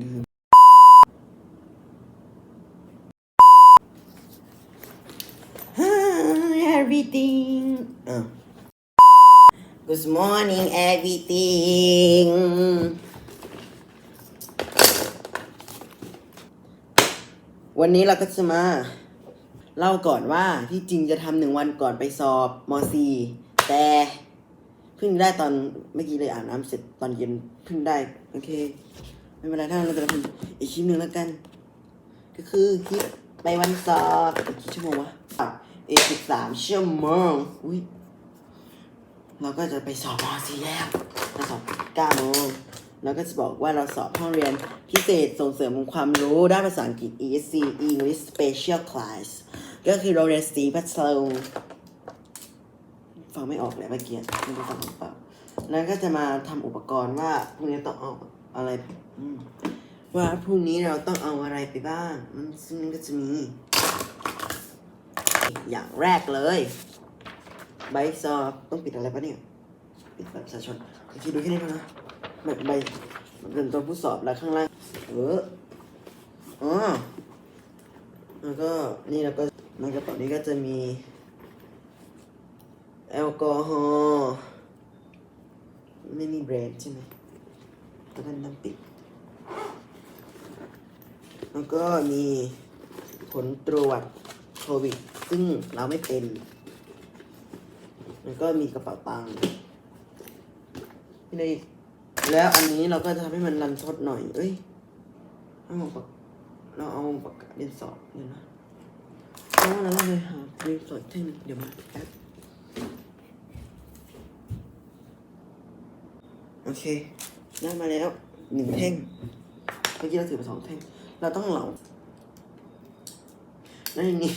ลืม everything อะ Good morning everything วันนี้เราก็จะมา เล่าก่อนว่าที่จริงจะทำหนึ่งวันก่อนไปสอบม .4 แต่เพิ่งได้ตอนเมื่อกี้เลยอาบน้ำเสร็จตอนเย็นเพิ่งได้ โอเค ไม่เป็นไรถ้าเราจะทำอีกคลิปหนึ่งแล้วกัน ก็คือคลิปไปวันสอบอีกกี่ชั่วโมงวะอีกสิบสามชั่วโมงอุ้ยเราก็จะไปสอบม .4 แล้วเราสอบเก้าโมงแล้วก็จะบอกว่าเราสอบห้องเรียนพิเศษส่งเสริมความรู้ด้านภาษาอังกฤษ ESC English Special Class ก็คือโรงเรียนศรีพัทลุงฟังไม่ออกเลยเมื่อกี้ไม่รู้ฟังหรือเปล่าแล้วก็จะมาทำอุปกรณ์ว่าพรุ่งนี้ต้องเอา อะไรอืมว่าพรุ่งนี้เราต้องเอาอะไรไปบ้างมันซึ่งมันก็จะมี อย่างแรกเลย ใบสอบต้องปิดอะไรปะเนี่ย ปิดแบบประชาชนโอเคดูแค่นี้พอนะแบบใบเป็นตัวผู้สอบแล้วข้างล่าง เอออ๋อแล้วก็นี่แล้วก็ในกระเป๋านี้ก็จะมี แอลกอฮอล์ไม่มีแบรนด์ใช่ไหม ก็เป็นน้ำปิด แล้วก็มีผลตรวจโควิด ซึ่งเราไม่เป็น แล้วก็มีกระเป๋าตังค์นี่เลยแล้วอันนี้เราก็จะทำให้มันรันทดหน่อย เอ้ยเอาปากเราเอาปากกาเรียนสอบเดี๋ยวนะเพราะว่าเราต้องไปหาเรียนสอบอีกเท่นึงเดี๋ยวมาแป๊บโอเค ได้มาแล้วหนึ่งแท่งเมื่อกี้เราถือไปสองแท่ง เราต้องเหลาแล้วทีนี้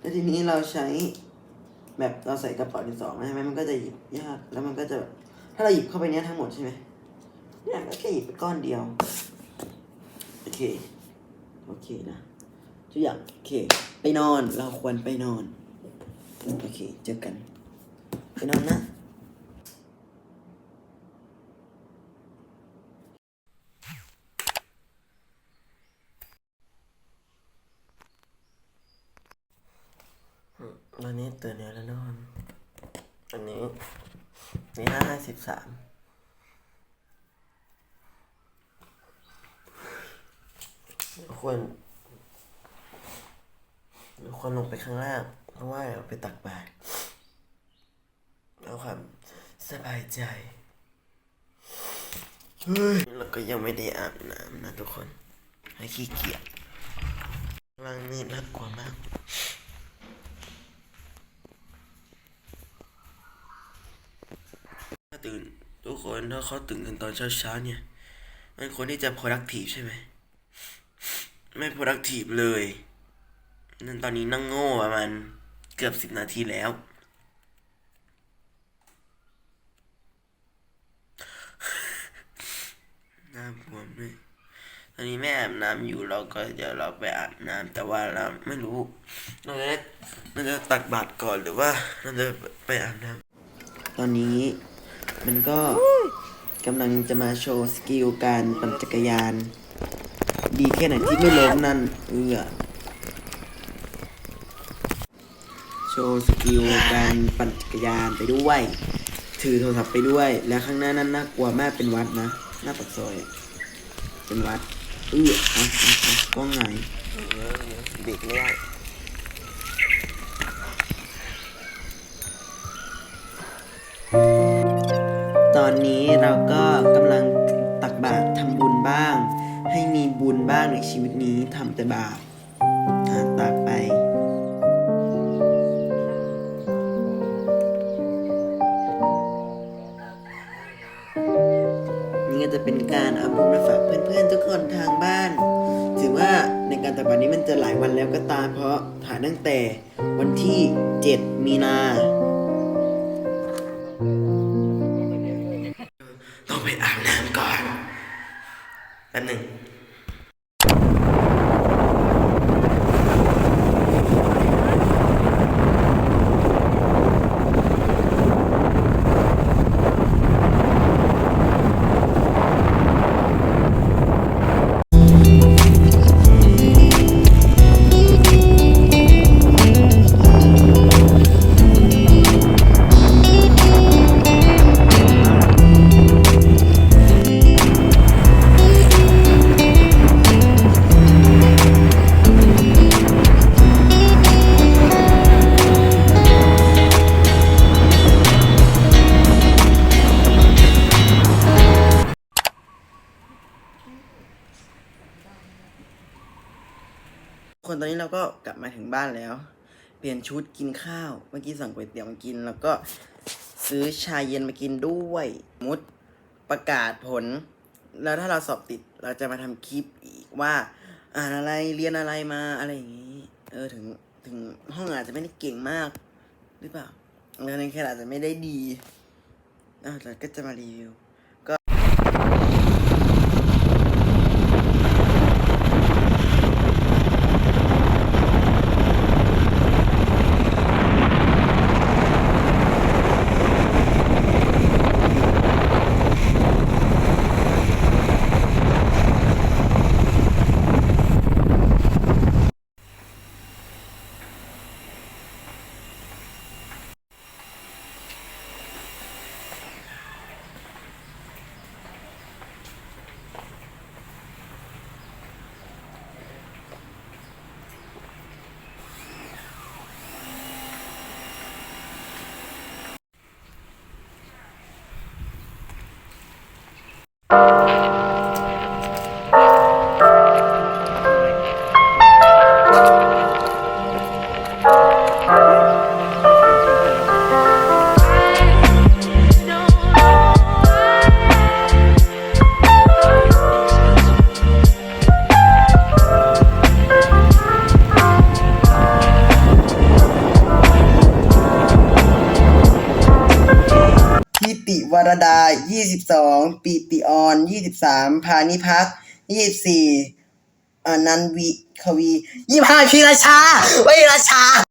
แล้วทีนี้เราใช้แบบเราใส่กระเป๋าดินสอมาใช่ไหมมันก็จะหยิบยากแล้วมันก็จะแบบถ้าเราหยิบเข้าไปเนี้ยทั้งหมดใช่ไหมเนี่ยก็แค่หยิบไปก้อนเดียวโอเคโอเคนะทุกอย่างโอเค ไปนอนเราควรไปนอนโอเคเจอกันไปนอนนะ วันนี้ตื่นเร็วแล้วนอน อันนี้นี่ห้าสิบสามควรควรลงไปข้างล่าง เพราะว่าเราไปตักบาตรเอาความสบายใจ เฮ้ย แล้วก็ยังไม่ได้อาบน้ำนะทุกคนให้ขี้เกียจข้างล่างนี่น่ากลัวมาก ถ้าตื่นทุก คนถ้าเขาตื่นกันตอนเช้าๆเนี่ย มันควรที่จะ productive ใช่ไหม ไม่ productive เลยนั่นตอนนี้นั่งโง่ประมาณเกือบสิบนาทีแล้ว น้ำบวมเลยตอนนี้แม่อาบน้ำอยู่เราก็เดี๋ยวเราไปอาบน้ำแต่ว่าเราไม่รู้เราจะเราจะตักบาตรก่อนหรือว่าเราจะไปอาบน้ำตอนนี้ มันก็กำลังจะมาโชว์สกิลการปั่นจักรยาน ดีแค่ไหนที่ไม่ล้มนั่นเอือโชว์สกิลการปั่นจักรยานไปด้วย ถือโทรศัพท์ไปด้วย แล้วข้างหน้านั้นน่ากลัวมากเป็นวัดนะ หน้าปากซอยอะเป็นวัด เอืออะกล้องไหนเบรกไม่ไตอนนี้เราก็กำลังตักบาตรทำบุญบ้าง ให้มีบุญบ้างในชีวิตนี้ทำแต่บาปตักไปนี่ก็จะเป็นการเอาบุญมาฝากเพื่อนๆทุกคนทางบ้าน ถือว่าในการตักบาตรนี้มันจะหลายวันแล้วก็ตามเพราะถ่ายตั้งแต่วันที่ 7 มีนา ไปอาบน้ำก่อนแป๊บหนึ่ง คนตอนนี้เราก็กลับมาถึงบ้านแล้ว เปลี่ยนชุดกินข้าว เมื่อกี้สั่งก๋วยเตี๋ยวมากิน แล้วก็ซื้อชาเย็นมากินด้วยมุดประกาศผล แล้วถ้าเราสอบติดเราจะมาทำคลิปอีกว่า อ่านอะไรเรียนอะไรมาอะไรอย่างนี้ เออถึงถึงห้องอาจจะไม่ได้เก่งมาก หรือเปล่าเออในแค่อาจจะไม่ได้ดีอะเราก็จะมารีวิว ทิ วรดา 22 ปีติออน 23 พานิพัก 24อนันวิควี 25 พีราชาวิราชา